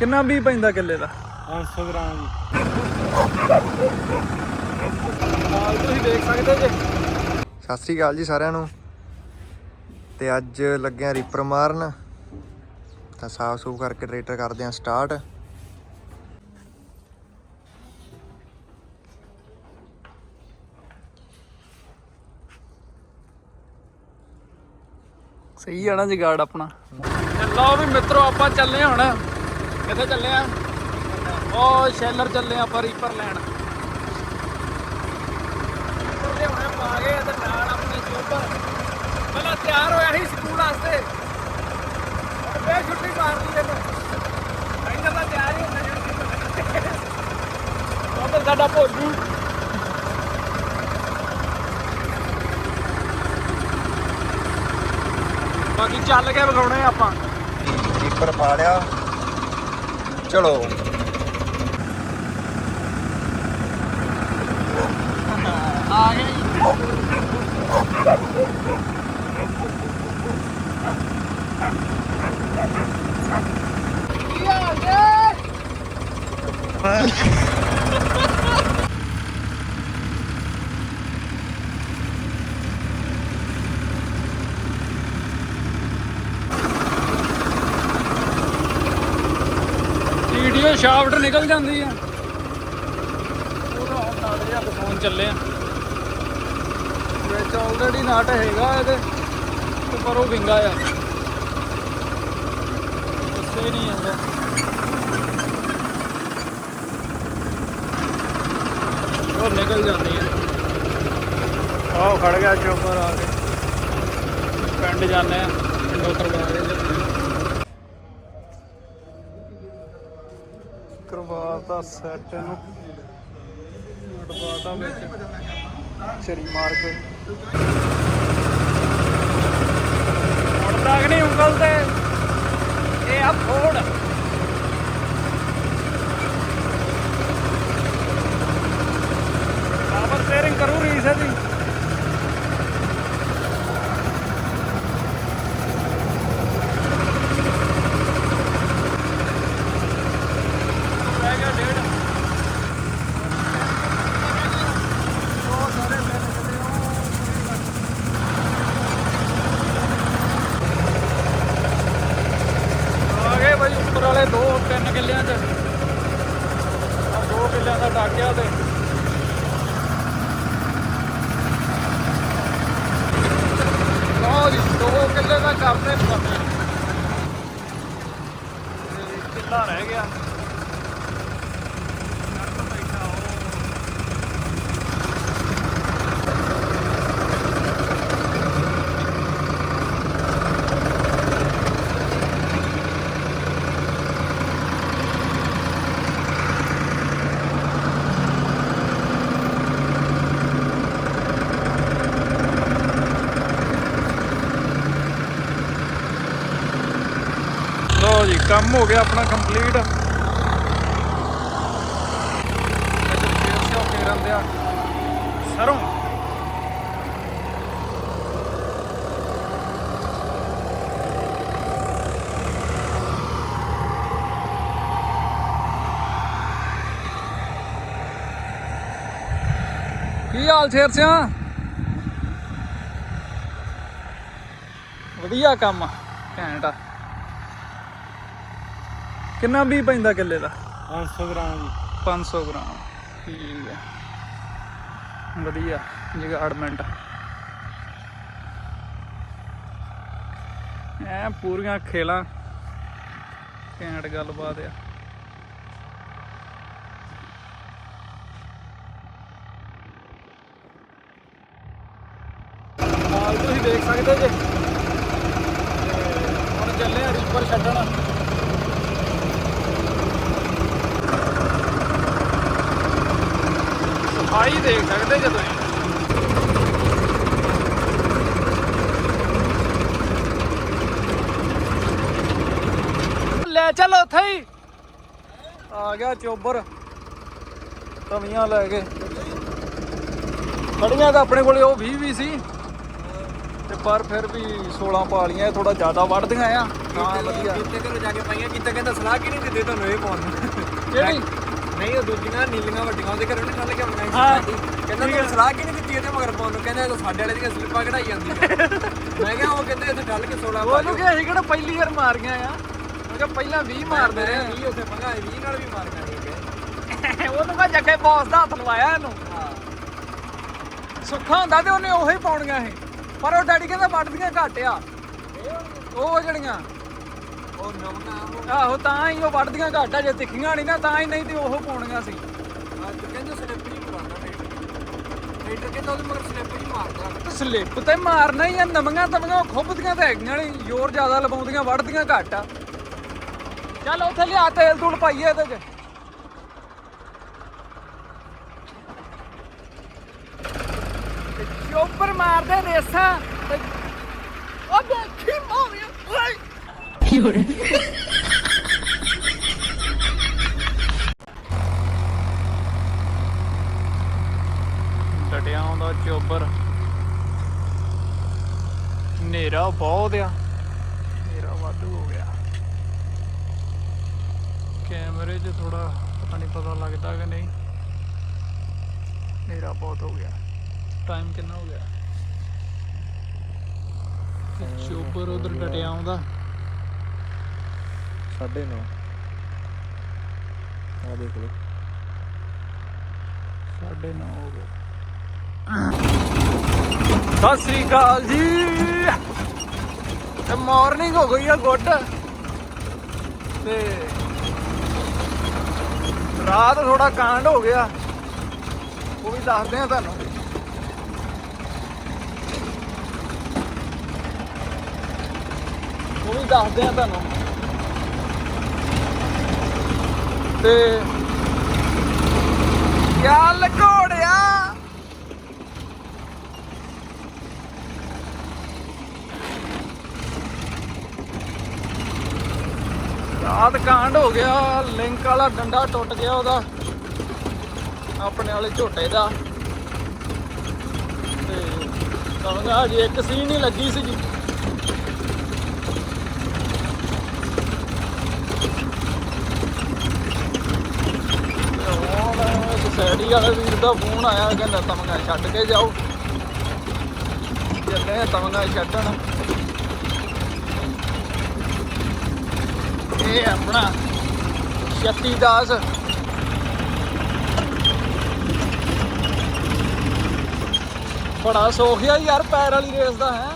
ਕਿੰਨਾ ਵੀ ਪੈਂਦਾ ਕਿੱਲੇ ਦਾ? 500 ਗ੍ਰਾਮ ਜੀ। ਨਾਲ ਤੁਸੀਂ ਦੇਖ ਸਕਦੇ ਜੇ ਸਤਿ ਸ੍ਰੀ ਅਕਾਲ ਜੀ ਸਾਰਿਆਂ ਨੂੰ। ਤੇ ਅੱਜ ਲੱਗਿਆ ਰੀਪਰ ਮਾਰਨ। ਤਾਂ ਸਾਫ਼ ਸੂਫ ਕਰਕੇ ਟਰੈਕਟਰ ਕਰਦੇ ਆ ਸਟਾਰਟ ਸਹੀ ਆ ਨਾ ਜਗਾੜ ਆਪਣਾ। ਲਓ ਵੀ ਮਿੱਤਰੋ ਆਪਾਂ ਚੱਲੇ ਹੁਣ। ਕਿੱਥੇ ਚੱਲੇ ਆ? ਉਹ ਸ਼ੈਲਰ ਚੱਲੇ ਆ ਆਪਾਂ ਰੀਪਰ ਲੈਣ। ਉਹਦੇ ਹੁਣੇ ਪਾ ਗਏ ਤੇ ਨਾਲ ਆਪਣੇ ਚੋਪਰ ਪਹਿਲਾਂ ਤਿਆਰ ਹੋਇਆ ਸੀ ਸਕੂਲ ਵਾਸਤੇ। ਫੇਰ ਛੁੱਟੀ ਮਾਰ ਲਈ ਇਹਨੇ। ਇੰਨਾ ਤਿਆਰ ਹੀ ਹੁੰਦਾ ਜਿਹੜਾ ਉਹ ਸਾਡਾ ਭੋਜੂ। ਬਾਕੀ ਚੱਲ ਕੇ ਵਿਖਾਉਣੇ ਆ ਆਪਾਂ। ਰੀਪਰ ਪਾ ਲਿਆ ਚਲੋ ਆ ਨਿਕਲ ਜਾਂਦੀ ਆ। ਉਹਦਾ ਹੁਣ ਨਾਲ ਜਿਹਾ ਫੋਨ ਚੱਲੇ ਆ। ਵਿੱਚ ਆਲਰੇਡੀ ਨਾਟ ਹੈਗਾ ਇਹਦੇ। ਤੇ ਪਰ ਉਹ ਵਿੰਗਾ ਆ। ਦੱਸੇ ਨਹੀਂ ਜਾਂਦਾ। ਉਹ ਨਿਕਲ ਜਾਂਦੀ ਹੈ ਆਹ ਖੜ ਗਿਆ ਚੋਪਰ ਆ ਕੇ। ਪਿੰਡ ਜਾਂਦੇ ਆ ਪਿੰਡੋਂ ਕਰਵਾ ਰਹੇ ਜੀ ਕਰਵਾਤਾ ਸੈੱਟ ਨੂੰ ਅੜਵਾਤਾ ਵਿੱਚ ਛਰੀ ਮਾਰ ਕੇ। ਹੁਣ ਤੱਕ ਨਹੀਂ ਉਂਗਲ ਤੇ। ਇਹ ਆ ਫੋੜ ਪਾਵਰ ਸਟੀਅਰਿੰਗ ਕਰੂ ਰੀਸ ਇਹਦੀ ਰਹਿ ਗਿਆ ਡੇਢ ਉਹ ਸਾਰੇ ਮਿਲ ਗਏ ਆ ਗਏ ਬਾਈ ਉੱਪਰ ਵਾਲੇ ਦੋ ਤਿੰਨ ਕਿੱਲਿਆਂ 'ਚ ਆ ਦੋ ਕਿੱਲਿਆਂ ਦਾ ਤੇ। ਲਓ ਜੀ ਦੋ ਕਿੱਲੇ ਦਾ ਕਰਦੇ ਪਤਾ। ਕਿੱਲਾ ਰਹਿ ਗਿਆ। ਕੰਮ ਹੋ ਗਿਆ ਆਪਣਾ ਕੰਪਲੀਟ ਸਰੋਂ। ਕੀ ਹਾਲ ਸ਼ੇਰ ਸਿਆ ਵਧੀਆ ਕੰਮ ਆ ਘੈਂਟ ਆ। ਕਿੰਨਾ ਵੀ ਪੈਂਦਾ ਕਿੱਲੇ ਦਾ? 500 ਗ੍ਰਾਮ ਜੀ। 500 ਗ੍ਰਾਮ। ਠੀਕ ਹੈ। ਵਧੀਆ ਜਗਾੜਮੈਂਟ ਐ ਪੂਰੀਆਂ ਖੇਲਾਂ। ਘੈਂਟ ਗੱਲਬਾਤ ਆ। ਨਾਲ ਤੁਸੀਂ ਦੇਖ ਸਕਦੇ ਜੇ। ਹੁਣ ਚੱਲੇ ਆ ਰੀਪਰ ਛੱਡਣ। ਸਫ਼ਾਈ ਦੇਖ ਸਕਦੇ ਜੇ ਤੁਸੀਂ ਲੈ ਚੱਲ ਉੱਥੇ ਹੀ। ਆ ਗਿਆ ਚੋਬਰ। ਤਵੀਆਂ ਲੈ ਕੇ। ਖੜੀਆਂ ਤਾਂ ਆਪਣੇ ਕੋਲੇ ਉਹ 20 ਵੀ ਸੀ। ਤੇ ਪਰ ਫਿਰ ਵੀ 16 ਪਾਲੀਆਂ ਥੋੜਾ ਜ਼ਿਆਦਾ ਵੱਢਦੀਆਂ ਆ। ਹਾਂ ਵਧੀਆ ਕਿਤੇ ਘਰੋਂ ਜਾ ਕੇ ਪਾਈਆਂ ਕਿਤੇ ਕਹਿੰਦਾ ਸਲਾਹ ਕਿ ਨਹੀਂ ਦਿੱਤੇ ਤੁਹਾਨੂੰ ਇਹ ਪਾਉਣ ਨੂੰ ਕਿਹੜੀ? ਨਹੀਂ ਉਹ ਦੂਜੀਆਂ ਨੀਲੀਆਂ ਵੱਡੀਆਂ ਉਹਦੇ ਘਰੋਂ ਨਹੀਂ ਠੱਲ ਕੇ ਆਉਣਾ ਹਾਂ। ਕਹਿੰਦਾ ਤੂੰ ਸਲਾਹ ਕਿ ਨਹੀਂ ਦਿੱਤੀ ਇਹਦੇ ਮਗਰ ਪਾਉਣ ਨੂੰ ਕਹਿੰਦਾ ਇਹ ਤਾਂ ਸਾਡੇ ਵਾਲੇ ਦੀਆਂ ਸਲਿੱਪਾਂ ਕਢਾਈ ਜਾਂਦੀ ਮੈਂ ਕਿਹਾ ਉਹ ਕਹਿੰਦੇ ਇੱਥੇ ਠੱਲ ਕੇ 16 ਉਹਨੂੰ ਕਿ ਅਸੀਂ ਕਿਹੜਾ ਪਹਿਲੀ ਵਾਰ ਮਾਰੀਆਂ ਆ। ਮੈਂ ਕਿਹਾ ਪਹਿਲਾਂ 20 ਮਾਰਦੇ ਰਹੇ 20 ਉੱਥੇ ਪੰਗਾ 20 ਨਾਲ ਵੀ ਮਾਰ ਗਏ ਉਹਨੂੰ ਕਾ ਜੱਗੇ ਬੌਸ ਦਾ ਹੱਥ ਲਵਾਇਆ ਇਹਨੂੰ। ਹਾਂ। ਸੁੱਖਾ ਹੁੰਦਾ ਤੇ ਉਹਨੇ ਉਹੀ ਪਾਉਣੀਆਂ ਇਹ ਪਰ ਉਹ ਡੈਡੀ ਕਹਿੰਦਾ ਵੱਢਦੀਆਂ ਘੱਟ ਆ ਉਹ ਜਿਹੜੀਆਂ ਉਹ ਆਹੋ ਤਾਂ ਹੀ ਉਹ ਵੱਢਦੀਆਂ ਘੱਟ ਆ ਜੇ ਤਿੱਖੀਆਂ ਨਹੀਂ ਨਾ ਤਾਂ ਹੀ ਨਹੀਂ ਤੇ ਉਹ ਪਾਉਣੀਆਂ ਸੀ। ਉਹ ਕਹਿੰਦੇ ਸਲਿੱਪ ਹੀ ਮਾਰਦਾ ਟਰੈਕਟਰ ਟਰੈਕਟਰ ਕਹਿੰਦਾ ਉਹਦੇ ਮਗਰ ਸਲਿੱਪ ਹੀ ਮਾਰਦਾ। ਤੇ ਸਲਿੱਪ ਤੇ ਮਾਰਨਾ ਹੀ ਆ ਨਵੀਆਂ ਤਵੀਆਂ ਖੁੱਬਦੀਆਂ ਤੇ ਹੈਗੀਆਂ ਨਹੀਂ ਜ਼ੋਰ ਜ਼ਿਆਦਾ ਲਵਾਉਂਦੀਆਂ ਵੱਢਦੀਆਂ ਘੱਟ। ਆ ਚੱਲ ਉੱਥੇ ਲਿਆ ਤੇਲ ਤੂਲ ਪਾਈਏ ਇਹਦੇ 'ਚ। ਤੇ ਚੋਪਰ ਮਾਰਦੇ ਰੇਸਾਂ ਤੇ ਉਹ ਦੇਖੀ ਓਏ ਡਟਿਆ ਆਉਂਦਾ ਚੋਬਰ। ਨੇਰਾ ਬਹੁਤ ਆ। ਨੇਰਾ ਵਾਧੂ ਹੋ ਗਿਆ। ਕੈਮਰੇ 'ਚ ਥੋੜਾ ਪਤਾ ਨਹੀਂ ਪਤਾ ਲੱਗਦਾ ਕਿ ਨਹੀਂ। ਨੇਰਾ ਬਹੁਤ ਹੋ ਗਿਆ। ਟਾਈਮ ਕਿੰਨਾ ਹੋ ਗਿਆ? ਚੋਬਰ ਉਧਰ ਡਟਿਆ ਆਉਂਦਾ। 9:30 ਆ ਦੇਖ ਲਓ। ਸਾਢੇ ਨੌ ਹੋ ਗਏ ਸਤਿ ਸ੍ਰੀ ਅਕਾਲ ਜੀ। ਤੇ ਮਾਰਨਿੰਗ ਹੋ ਗਈ ਆ ਗੁੱਡ। ਤੇ ਰਾਤ ਥੋੜਾ ਕਾਂਡ ਹੋ ਗਿਆ। ਉਹ ਵੀ ਦੱਸਦੇ ਆ ਤੁਹਾਨੂੰ। ਉਹ ਵੀ ਦੱਸਦੇ ਆ ਤੁਹਾਨੂੰ। ਤੇ ਚੱਲ ਘੋੜਿਆ ਰਾਤ ਕਾਂਡ ਹੋ ਗਿਆ ਲਿੰਕ ਵਾਲਾ ਡੰਡਾ ਟੁੱਟ ਗਿਆ ਉਹਦਾ, ਆਪਣੇ ਵਾਲੇ ਝੋਟੇ ਦਾ। ਤੇ ਕਹਾਂਗਾ ਜੀ ਇੱਕ ਸੀਨ ਹੀ ਲੱਗੀ ਸੀਗੀ। ਜੀ ਸੋਸਾਇਟੀ ਵਾਲੇ ਵੀਰ ਦਾ ਫੋਨ ਆਇਆ, ਕਹਿੰਦਾ ਤਮਗਾ ਛੱਡ ਕੇ ਜਾਓ। ਚੱਲੇ ਆ ਤਮਗਾ ਛੱਡਣ, ਇਹ ਆਪਣਾ ਸ਼ਕਤੀ ਦਾਸ। ਬੜਾ ਸੋਖਿਆ ਯਾਰ, ਪੈਰ ਵਾਲੀ ਰੇਸ ਦਾ, ਹੈ।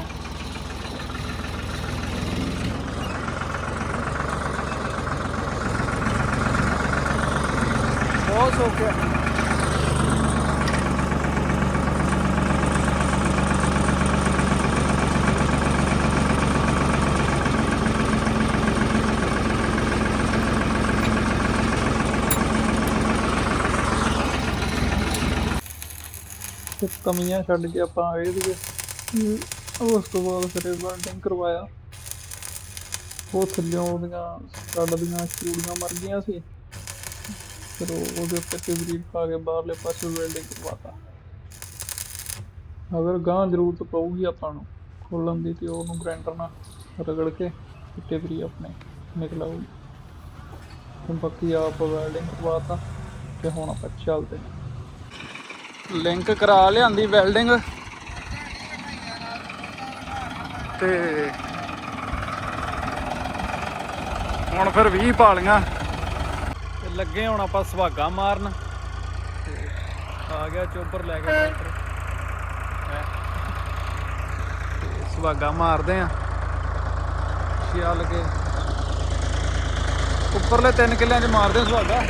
ਬਹੁਤ ਸੋਖਿਆ ਕਮੀਆਂ ਛੱਡ ਕੇ ਆਪਾਂ ਆਏ ਸੀਗੇ। ਉਸ ਤੋਂ ਬਾਅਦ ਫਿਰ ਇਹ ਵੈਲਡਿੰਗ ਕਰਵਾਇਆ। ਉਹ ਥੱਲਿਓਂ ਉਹਦੀਆਂ ਸਟੱਡ ਦੀਆਂ ਚੂੜੀਆਂ ਮਰ ਗਈਆਂ ਸੀ। ਫਿਰ ਉਹ ਉਹਦੇ ਉੱਤੇ ਟਿਬਰੀ ਪਾ ਕੇ ਬਾਹਰਲੇ ਪਾਸੇ ਵੈਲਡਿੰਗ ਕਰਵਾਤਾ। ਅਗਰ ਗਾਂ ਜ਼ਰੂਰਤ ਪਊਗੀ ਆਪਾਂ ਨੂੰ ਖੋਲਣ ਦੀ ਤੇ ਉਹਨੂੰ ਗ੍ਰਾਈਂਡਰ ਨਾਲ ਰਗੜ ਕੇ ਟਿਬਰੀ ਆਪਣੇ ਨਿਕਲਾਉਗੀ ਤੇ ਬਾਕੀ ਆਪ ਵੈਲਡਿੰਗ ਕਰਵਾਤਾ ਤੇ ਹੁਣ ਆਪਾਂ ਚੱਲਦੇ ਹਾਂ। ਲਿੰਕ ਕਰਾ ਲਿਆਂਦੀ ਵੈਲਡਿੰਗ। ਤੇ ਹੁਣ ਫਿਰ 20 ਪਾਲੀਆਂ। ਤੇ ਲੱਗੇ ਹੁਣ ਆਪਾਂ ਸੁਹਾਗਾ ਮਾਰਨ। ਤੇ ਆ ਗਿਆ ਚੋਪਰ ਲੈ ਕੇ ਟਰੈਕਟਰ ਸੁਹਾਗਾ ਮਾਰਦੇ ਆ। ਚੱਲ ਕੇ ਉੱਪਰਲੇ 3 ਕਿੱਲਿਆਂ 'ਚ ਮਾਰਦੇ ਸੁਹਾਗਾ।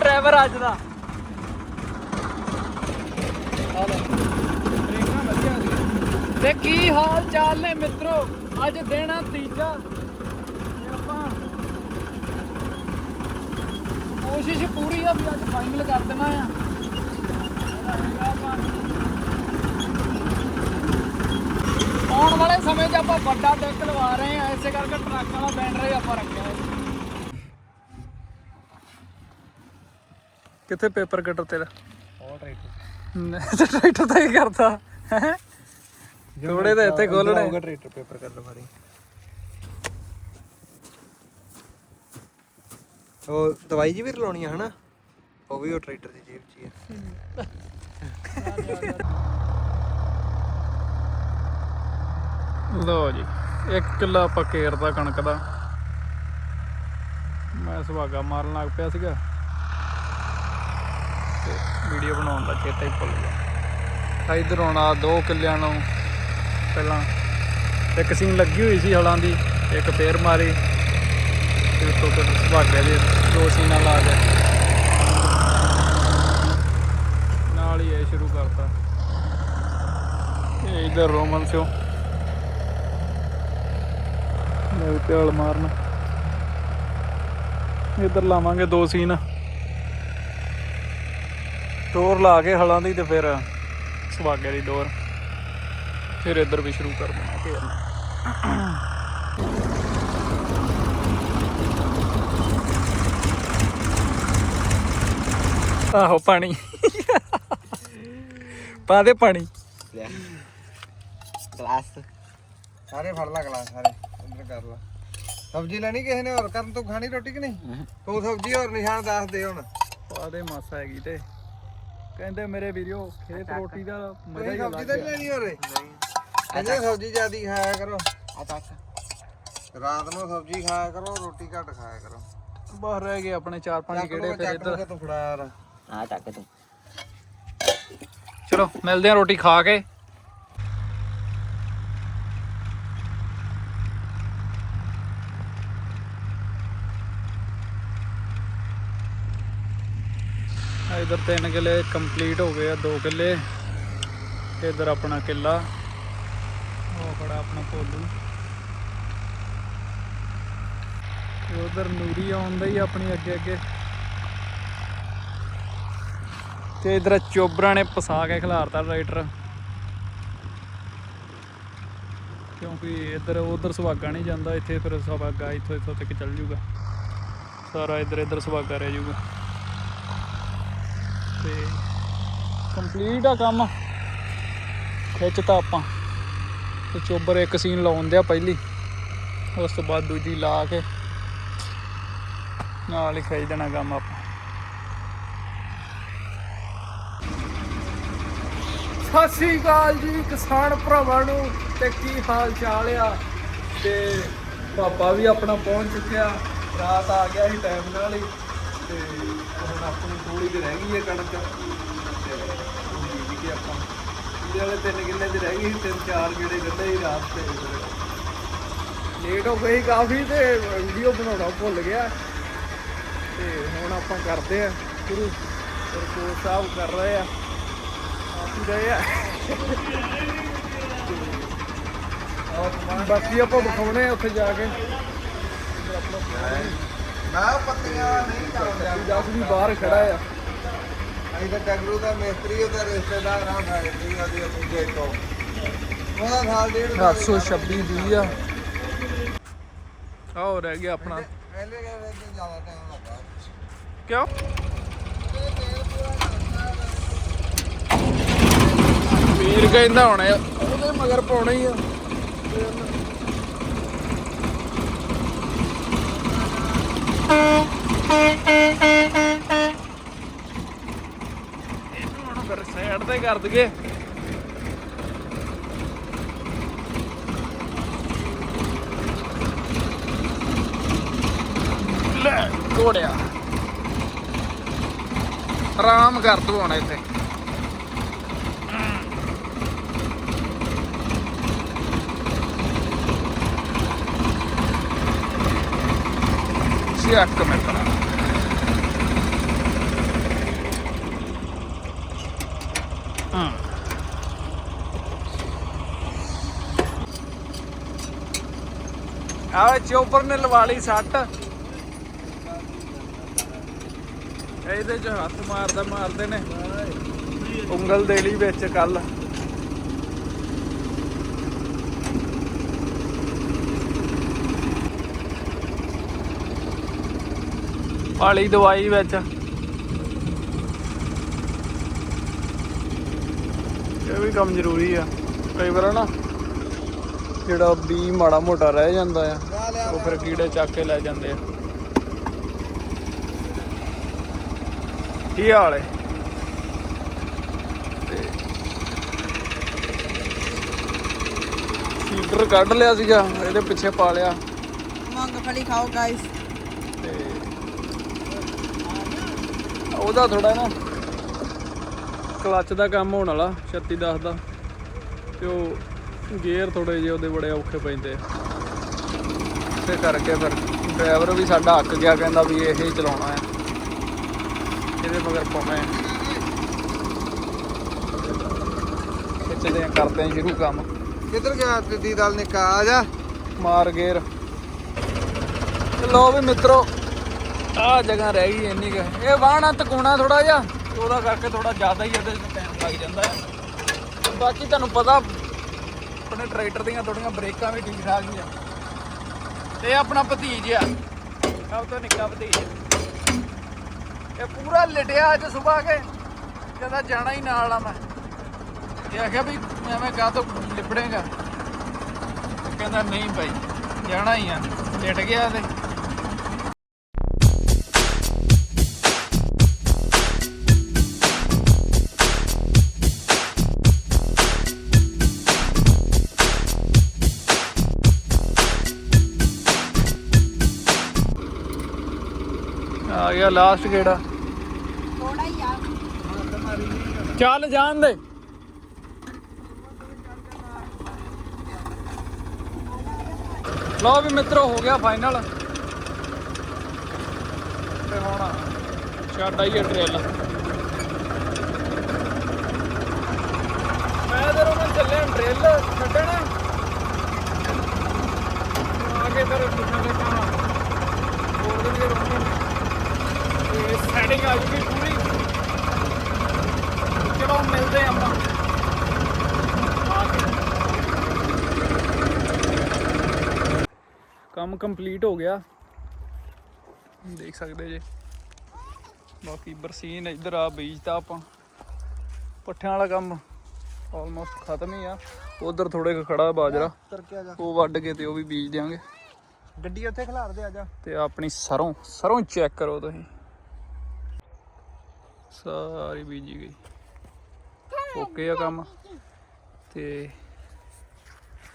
ਡਰਾਈਵਰ ਅੱਜ ਦਾ। ਤੇ ਕੀ ਹਾਲ ਚਾਲ ਨੇ ਮਿੱਤਰੋ? ਅੱਜ ਦੇਣਾ ਤੀਜਾ। ਤੇ ਆਪਾਂ ਕੋਸ਼ਿਸ਼ ਪੂਰੀ ਆ ਵੀ ਅੱਜ ਫਾਈਨਲ ਕਰ ਦੇਣਾ ਆ। ਆਉਣ ਵਾਲੇ ਸਮੇਂ 'ਚ ਆਪਾਂ ਵੱਡਾ ਟੈਕ ਲਵਾ ਰਹੇ ਆ, ਇਸੇ ਕਰਕੇ ਟਰੱਕ ਵਾਲਾ ਬੈਂਡ ਰਹੇ ਆਪਾਂ ਰੱਖਿਆ ਕਿੱਥੇ ਪੇਪਰ ਕਟਰ ਤੇਰਾ? ਉਹ ਟਰੈਕਟਰ ਤੇ ਟਰੈਕਟਰ ਤਾਂ ਹੀ ਕਰਦਾ? ਹੈ? ਥੋੜੇ ਤਾਂ ਇੱਥੇ ਖੋਲਣੇ ਟਰੈਕਟਰ ਪੇਪਰ ਕਰ ਲਵਾਰੀ ਉਹ ਦਵਾਈ ਜੀ ਵੀ ਰਲਾਉਣੀ ਆ ਹਨਾ? ਉਹ ਵੀ ਉਹ ਟਰੈਕਟਰ ਦੀ ਜੇਬ 'ਚ ਹੀ ਆ। ਲੋ ਜੀ 1 ਕਿੱਲਾ ਆਪਾਂ ਕੇਰਦਾ ਕਣਕ ਦਾ। ਮੈਂ ਸੁਹਾਗਾ ਮਾਰਨ ਲੱਗ ਪਿਆ ਸੀਗਾ। ਵੀਡੀਓ ਬਣਾਉਣ ਦਾ ਚੇਤਾ ਹੀ ਭੁੱਲ ਗਿਆ। ਇਧਰ ਹੁਣ ਆ 2 ਕਿੱਲਿਆਂ ਨੂੰ ਪਹਿਲਾਂ ਇੱਕ ਸੀਨ ਲੱਗੀ ਹੋਈ ਸੀ ਹਲਾਂ ਦੀ, ਇੱਕ ਫੇਰ ਮਾਰੀ ਤੇ ਉਸ ਤੋਂ ਫਿਰ ਸੁਹਾਗੇ ਦੇ ਦੋ ਸੀਨਾਂ ਲਾ ਗਏ ਨਾਲ ਹੀ ਇਹ ਸ਼ੁਰੂ ਕਰਤਾ। ਇਹ ਇਧਰ ਰੋਮਨ ਸਿਓ। ਮੇਰੇ ਤੇ ਹਲ ਮਾਰਨ। ਇੱਧਰ ਲਾਵਾਂਗੇ ਦੋ ਸੀਨ। ਡੋਰ ਲਾ ਕੇ ਹਲਾਂ ਦੀ ਤੇ ਫਿਰ ਸੁਹਾਗੇ ਦੀ ਡੋਰ। ਫਿਰ ਇੱਧਰ ਵੀ ਸ਼ੁਰੂ ਕਰ ਦੇਣਾ ਫੇਰ। ਆਹੋ ਪਾਣੀ। ਪਾ ਦੇ ਪਾਣੀ। ਗਲਾਸ। ਸਾਰੇ ਫੜ ਲਾ ਗਲਾਸ ਸਾਰੇ ਅੰਦਰ ਕਰ ਲਾ। ਸਬਜ਼ੀ ਲੈਣੀ ਕਿਸੇ ਨੇ ਹੋਰ ਕਰਨ ਤੂੰ ਖਾਣੀ ਰੋਟੀ ਕਿ ਨਹੀਂ? ਤੂੰ ਸਬਜ਼ੀ ਹੋਰ ਨਿਸ਼ਾਨ ਦੱਸ ਦੇ ਹੁਣ। ਪਾ ਦੇ ਮਾਸਾ ਹੈਗੀ ਤੇ। ਕਹਿੰਦੇ ਮੇਰੇ ਵੀਰੋ ਖੇਤ ਰੋਟੀ ਦਾ ਮਜ਼ਾ ਹੀ ਸਬਜ਼ੀ ਤਾਂ ਨਹੀਂ ਲੈਣੀ ਹੋਰੇ ਕਹਿੰਦੇ ਸਬਜ਼ੀ ਜ਼ਿਆਦੀ ਖਾਇਆ ਕਰੋ। ਰਾਤ ਨੂੰ ਸਬਜ਼ੀ ਖਾਇਆ ਕਰੋ ਰੋਟੀ ਘੱਟ ਖਾਇਆ ਕਰੋ। ਬਾਹਰ ਰਹਿ ਗਏ ਆਪਣੇ ਚਾਰ ਪੰਜ ਕਿਹੜੇ ਫਿਰ ਇੱਧਰ। ਤੂੰ ਫੜਾ ਯਾਰ। ਆ ਚੱਕ ਤੂੰ। ਚਲੋ ਮਿਲਦੇ ਆ ਰੋਟੀ ਖਾ ਕੇ। ਇਧਰ ਤਿੰਨ ਕਿੱਲੇ ਕੰਪਲੀਟ ਹੋ ਗਏ ਆ, ਦੋ ਕਿੱਲੇ। ਇਧਰ ਆਪਣਾ ਕਿੱਲਾ। ਉਹ ਖੜਾ ਆਪਣਾ ਭੋਲੂ ਤੇ ਉਧਰ ਨੂਰੀ ਆਉਂਦਾ ਹੀ ਆਪਣੀ ਅੱਗੇ ਅੱਗੇ। ਤੇ ਇਧਰ ਚੋਬਰਾਂ ਨੇ ਪਸਾ ਕੇ ਖਿਲਾਰਤਾ ਰਾਈਟਰ ਕਿਉਂਕਿ ਇੱਧਰ ਉਧਰ ਸੁਹਾਗਾ ਨਹੀਂ ਜਾਂਦਾ, ਇੱਥੇ ਫਿਰ ਸੁਹਾਗਾ ਇੱਥੋਂ ਇੱਥੋਂ ਤੱਕ ਚੱਲ ਜੂਗਾ। ਸਾਰਾ ਇੱਧਰ ਇੱਧਰ ਸੁਹਾਗਾ ਰਹਿ ਜੂਗਾ ਤੇ ਕੰਪਲੀਟ ਆ ਕੰਮ। ਖਿੱਚਤਾ ਆਪਾਂ। ਤੇ ਚੋਬਰ ਇੱਕ ਸੀਨ ਲਾਉਂਦੇ ਆ ਪਹਿਲੀ। ਉਸ ਤੋਂ ਬਾਅਦ ਦੂਜੀ ਲਾ ਕੇ ਨਾਲ ਹੀ ਖਿੱਚ ਦੇਣਾ ਕੰਮ ਆਪਾਂ। ਸਤਿ ਸ਼੍ਰੀ ਅਕਾਲ ਜੀ ਕਿਸਾਨ ਭਰਾਵਾਂ ਨੂੰ। ਤੇ ਕੀ ਹਾਲ ਚਾਲ ਆ? ਤੇ ਪਾਪਾ ਵੀ ਆਪਣਾ ਪਹੁੰਚ ਚੁੱਕਿਆ। ਰਾਤ ਆ ਗਿਆ ਸੀ ਟਾਈਮ ਨਾਲ ਹੀ। ਤੇ ਹੁਣ ਆਪਣੀ ਥੋੜੀ ਜਿਹੀ ਰਹਿ ਗਈ ਹੈ ਕਣਕ। ਇਹਦੇ ਵਾਲੇ ਤਿੰਨ ਕਿੱਲੇ ਚ ਰਹਿ ਗਈ ਤਿੰਨ ਚਾਰ ਗੇੜੇ ਕੱਢੇ ਸੀ ਰਾਤ ਤੇ। ਲੇਟ ਹੋ ਗਈ ਕਾਫੀ ਤੇ ਵੀਡੀਓ ਬਣਾਉਣਾ ਭੁੱਲ ਗਿਆ। ਤੇ ਹੁਣ ਆਪਾਂ ਕਰਦੇ ਆ ਸ਼ੁਰੂ। ਸਰਕੋ ਸਾਹਿਬ ਕਰ ਰਹੇ ਆ। ਆਪ ਹੀ ਰਹੇ ਆ। ਬਾਕੀ ਆਪਾਂ ਵਿਖਾਉਣੇ ਆ ਉੱਥੇ ਜਾ ਕੇ। ਮੈਂ ਪੱਤੀਆਂ ਨਹੀਂ ਚਾਉਂਦਾ ਜਸ ਵੀ ਬਾਹਰ ਖੜਾ ਆ। ਅਸੀਂ ਤਾਂ ਟਗਰੂ ਦਾ ਮਿਸਤਰੀ ਉਹਦਾ ਰਿਸ਼ਤੇਦਾਰ ਆ ਫੈਕਟਰੀ ਉਹਦੀ ਪੁੱਜੇ ਤੋਂ ਉਹਦਾ ਸਾਲ ਡੇਢ ਸਾਲ 726 ਦੀ ਆ। ਆਹ ਰਹਿ ਗਿਆ ਆਪਣਾ। ਪਹਿਲੇ ਕਹਿੰਦੇ ਤੇ ਜ਼ਿਆਦਾ ਟਾਈਮ ਲੱਗਾ। ਕਿਉਂ? ਵੀਰ ਕਹਿੰਦਾ ਹੁਣ ਉਹਦੇ ਮਗਰ ਪਾਉਣਾ ਹੀ ਆ ਹੁਣ ਫਿਰ ਸਾਈਡ ਤੇ ਕਰ ਦਈਏ। ਲੈ ਘੋੜਿਆ। ਆਰਾਮ ਕਰ ਤੂੰ ਹੁਣ ਇੱਥੇ। ਚੱਕ ਮਿੱਤਰਾ ਹਾਂ। ਆਹ ਚੋਪਰ ਨੇ ਲਵਾ ਲਈ ਸੱਟ। ਇਹਦੇ ਚ ਹੱਥ ਮਾਰਦਾ ਮਾਰਦੇ ਨੇ। ਉਂਗਲ ਦੇ ਲਈ ਵਿੱਚ ਕੱਲ। ਪਾਲੀ ਦਵਾਈ ਵਿੱਚ। ਇਹ ਵੀ ਕੰਮ ਜ਼ਰੂਰੀ ਆ। ਕਈ ਵਾਰ ਨਾ ਜਿਹੜਾ ਵੀ ਮਾੜਾ ਮੋਟਾ ਰਹਿ ਜਾਂਦਾ ਆ ਉਹ ਫਿਰ ਕੀੜੇ ਚੱਕ ਕੇ ਲੈ ਜਾਂਦੇ ਆ। ਕੀ ਹਾਲ ਹੈ ਸੀਡਰ ਕੱਢ ਲਿਆ ਸੀਗਾ ਇਹਦੇ ਪਿੱਛੇ ਪਾ ਲਿਆ। ਮੰਗ ਫਲੀ ਖਾਓ ਗਾਇਸ ਉਹਦਾ ਥੋੜਾ ਨਾ ਕਲੱਚ ਦਾ ਕੰਮ ਹੋਣ ਵਾਲਾ 36 10 ਦਾ। ਤੇ ਉਹ ਗੇਅਰ ਥੋੜੇ ਜਿਹੇ ਉਹਦੇ ਬੜੇ ਔਖੇ ਪੈਂਦੇ ਆ। ਤੇ ਕਰਕੇ ਫਿਰ ਡਰਾਈਵਰ ਵੀ ਸਾਡਾ ਅੱਕ ਗਿਆ ਕਹਿੰਦਾ ਵੀ ਇਹ ਹੀ ਚਲਾਉਣਾ ਹੈ ਇਹਦੇ ਮਗਰ ਪਾਉਣਾ ਹੈ ਖਿੱਚਦੇ ਆ ਕਰਦੇ ਆ ਸ਼ੁਰੂ ਕੰਮ। ਕਿੱਧਰ ਗਿਆ ਤੇ ਦਲ ਨਿਕਾ? ਆ ਜਾ। ਮਾਰ ਗੇਰ ਤੇ ਲੋ ਵੀ ਮਿੱਤਰੋ ਆ ਜਗ੍ਹਾ ਰਹਿ ਗਈ ਇੰਨੀ ਕੁ। ਇਹ ਵਾਹਣਾ ਤਕੂਣਾ ਥੋੜਾ ਜਿਹਾ। ਤੇ ਉਹਦਾ ਕਰਕੇ ਥੋੜਾ ਜ਼ਿਆਦਾ ਹੀ ਇਹਦੇ ਟਾਈਮ ਲੱਗ ਜਾਂਦਾ ਹੈ ਬਾਕੀ ਤੁਹਾਨੂੰ ਪਤਾ, ਆਪਣੇ ਟਰੈਕਟਰ ਦੀਆਂ ਥੋੜੀਆਂ ਬ੍ਰੇਕਾਂ ਵੀ ਠੀਕ ਠਾਕ ਹੀ ਆ। ਤੇ ਆਪਣਾ ਭਤੀਜ ਆ। ਸਭ ਤੋਂ ਨਿੱਕਾ ਭਤੀਜ ਇਹ ਪੂਰਾ ਲਟਿਆ ਅੱਜ ਸਵੇਰ ਕੇ, ਕਹਿੰਦਾ ਜਾਣਾ ਹੀ ਨਾਲ ਆ ਮੈਂ। ਇਹ ਆਖਿਆ ਵੀ ਐਵੇਂ ਕਾਹ ਤੋਂ ਲਿਬੜੇਗਾ। ਕਹਿੰਦਾ, ਨਹੀਂ ਭਾਈ, ਜਾਣਾ ਹੀ ਆ। ਲਿਟ ਗਿਆ ਤੇ ਗਿਆ ਲਾਸਟ ਗੇੜਾ ਥੋੜਾ ਹੀ ਆ। ਚੱਲ ਜਾਣ ਦੇ। ਲਓ ਵੀ ਮਿੱਤਰੋ ਹੋ ਗਿਆ ਫਾਈਨਲ ਤੇ ਹੁਣ ਛੱਡ ਆਈਏ ਟ੍ਰੇਲ ਮੈਂ ਤੇ ਰੋਣ ਚੱਲਿਆ ਟ੍ਰੇਲ ਛੱਡਣਾ। ਆ ਕੇ ਫਿਰ ਦੇ ਕਾ ਹੋਰ ਦੇ ਰੋਣ ਤੇ ਸੈਟਿੰਗ ਆ ਜੂਗੀ ਪੂਰੀ। ਚਲੋ ਮਿਲਦੇ ਆਪਾਂ। ਕੰਮ ਕੰਪਲੀਟ ਹੋ ਗਿਆ। ਦੇਖ ਸਕਦੇ ਜੇ। ਬਾਕੀ ਬਰਸੀਨ ਇੱਧਰ ਆ ਬੀਜਤਾ ਆਪਾਂ। ਪੱਠਿਆਂ ਵਾਲਾ ਕੰਮ ਆਲਮੋਸਟ ਖਤਮ ਹੀ ਆ। ਉਧਰ ਥੋੜੇ ਕੁ ਖੜਾ ਬਾਜਰਾ। ਉਹ ਵੱਢ ਕੇ ਤੇ ਉਹ ਵੀ ਬੀਜ ਦਿਆਂਗੇ। ਗੱਡੀ ਉੱਥੇ ਖਿਲਾਰ ਦੇ ਆ ਜਾ। ਤੇ ਆਪਣੀ ਸਰੋਂ ਸਰੋਂ ਚੈੱਕ ਕਰੋ ਤੁਸੀਂ। ਸਾਰੀ ਬੀਜੀ ਗਈ। ਓਕੇ ਆ ਕੰਮ। ਤੇ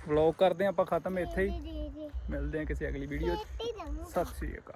ਵਲੌਗ ਕਰਦੇ ਆਪਾਂ ਖਤਮ ਇੱਥੇ ਹੀ। ਮਿਲਦੇ ਹਾਂ ਕਿਸੇ ਅਗਲੀ ਵੀਡੀਓ 'ਚ। ਸਤਿ ਸ੍ਰੀ ਅਕਾਲ।